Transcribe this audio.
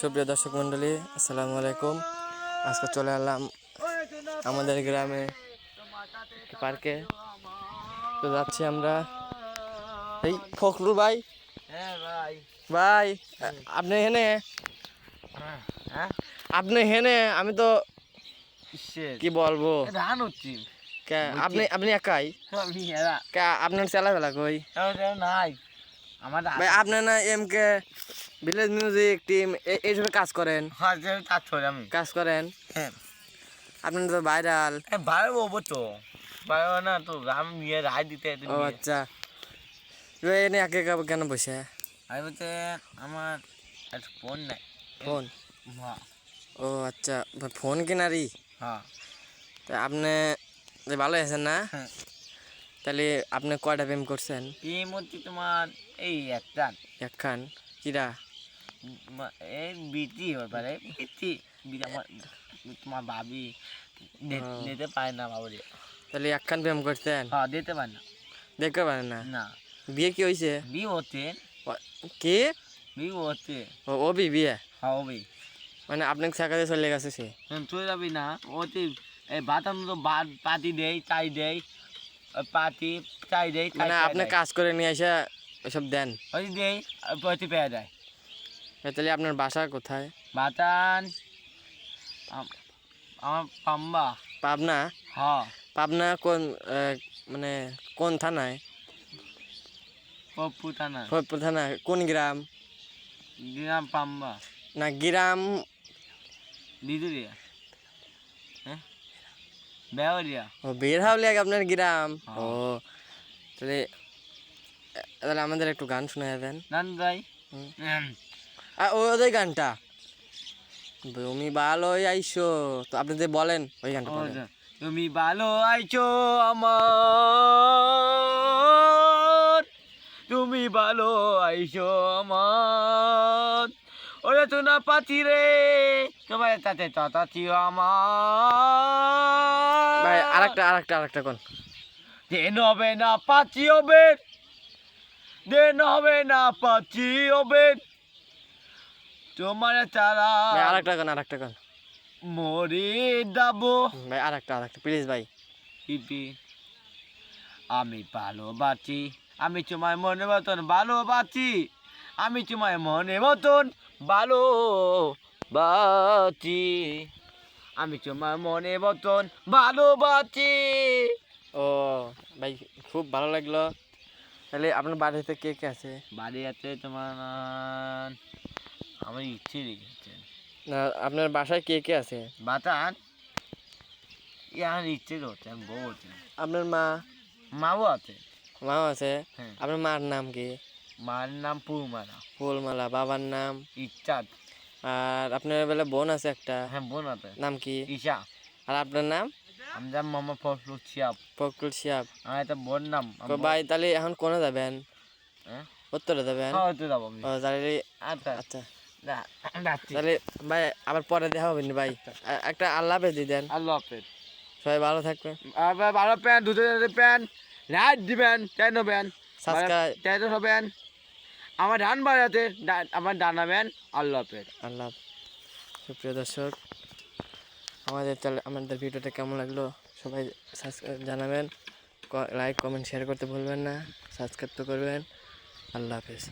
সুপ্রিয় দর্শক মণ্ডলী আসসালামু আলাইকুম। আজকে চলে এলাম আমাদের গ্রামে পার্কে। তো যাচ্ছি আমরা। এই ফখরুল ভাই। হ্যাঁ ভাই। আপনি হেনে হ্যাঁ আপনি হেনে আমি তো কি বলব? আপনি আপনি একাই? আপনার চালাবেলা কই? এরা নাই। আমার ভাই আপনি না M K? Village music team এইসব কাজ করেন? হাজার কাজ করে আমি। কাজ করেন? হ্যাঁ। আপনার তো ভাইরাল ভাই বলব তো। ভাই না তো আমি নিয়ে রায় দিতে ও আচ্ছা। এনে একে কেন বসে? আমি বলতে আমার ফোন নাই। ফোন হ্যাঁ। ও আচ্ছা ফোন কেনারি? হ্যাঁ। তা আপনি যে ভালো আছেন না? হ্যাঁ। তাহলে আপনি কয়টা প্রেম করছেন? এই মধ্যে তোমার এই একটা একখান? কিরা? এই বিটি হতে পারে বিটি বিটি আমার তোমার ভাবি হ্যাঁ। দিতে পারে না বাবুরে। তাহলে একখান প্রেম করছেন হ্যাঁ দিতে পারে না। দেখতে পারেন না? না। বিয়ে কি হয়েছে? বি হতে কি? বি হতে ও ও বি বিয়ে? হবে মানে আপনাকে শেখাতে চলে গেছে সে? চলে যাবি না। ওতে এই বাতাম তো বাদ পাতি দেয় চাই দেয়। পাতি চাই দেয় মানে আপনি কাজ করে নিয়ে এসে ওসব দেন? ওই আর পতি পেয়ে এ তাহলে আপনার বাসা কোথায়? বাতান। আমার পাম্বা। পাবনা? হ। পাবনা কোন মানে কোন থানায়? পপ্পু থানা ফরিদপুর থানা কোন গ্রাম? দিলাম পাম্বা। না গ্রাম দিদুরিয়া হ্যাঁ? বেওরিয়া ও আপনার গ্রাম? হ্যাঁ। ও তাহলে তাহলে আমাদের একটু গান শোনা দেন নান ভাই হুম। আর ওই ওই গানটা। তুমি ভালোই আইসো তো আপনি যে বলেন ওই গানটা। তুমি ভালো আইছো আমার। তুমি ভালো আইছো আমার। ওরে তো না পাচ্ছি রে। তোমার তাতে চাচাচ্ছি আমার। ভাই আরেকটা আরেকটা আরেকটা কোন? দেন হবে না পাচ্ছি হবে দেন হবে না পাচ্ছি হবে তোমার তারা ভাই আরেকটা কোন আরেকটা কোন মরে দাবো ভাই আরেকটা আরেকটা প্লিজ ভাই। ইতি আমি ভালোবাসি আমি তোমার মনে মতন ভালোবাসি আমি তোমার মনে মতন ভালো বাচি আমি তোমার মনে মতন ভালোবাসি। ও ভাই খুব ভালো লাগল। তাহলে আপনার বাড়িতে কে কে আছে? বাড়ি আছে তোমার রেখেছে না আপনার বাসায় কে কে আছে? বাতান ইয়ার ইচ্ছে বউ হচ্ছে আপনার মা? মাও আছে। মাও আছে? হ্যাঁ। আপনার মার নাম কি? মার নাম ফুলমালা। বাবার নাম? ইচ্ছা আর আপনার বেলা বোন আছে একটা? হ্যাঁ বোন আছে। নাম কি? ঈশা। আর আপনার নাম? আমি মামা ফসল ছিয়াপ ফকরুল শিয়াব। আমার একটা বোন নাম তো ভাই তাহলে এখন কোনে যাবেন? হ্যাঁ? উত্তরে যাবেন? হ্যাঁ হয়তো যাব আমি। ও তাহলে আচ্ছা। আচ্ছা। তাহলে ভাই আবার পরে দেখা হবে নি ভাই? একটা আল্লাহ হাফেজ দিয়ে দেন। আল্লাহ হাফেজ। সবাই ভালো থাকবেন। আবার বারো প্যান দুটো প্যান রাইট দিবেন তাই নেবেন। তাই তো হবেন আমার ডান বাড়াতে আমার ডানাবেন আল্লাহ হাফেজ। আল্লাহ সুপ্রিয় দর্শক আমাদের আমাদের ভিডিওটা কেমন লাগল? সবাই সাবস্ক্রাইব জানাবেন। লাইক কমেন্ট শেয়ার করতে ভুলবেন না। সাবস্ক্রাইব তো করবেন। আল্লাহ হাফেজ।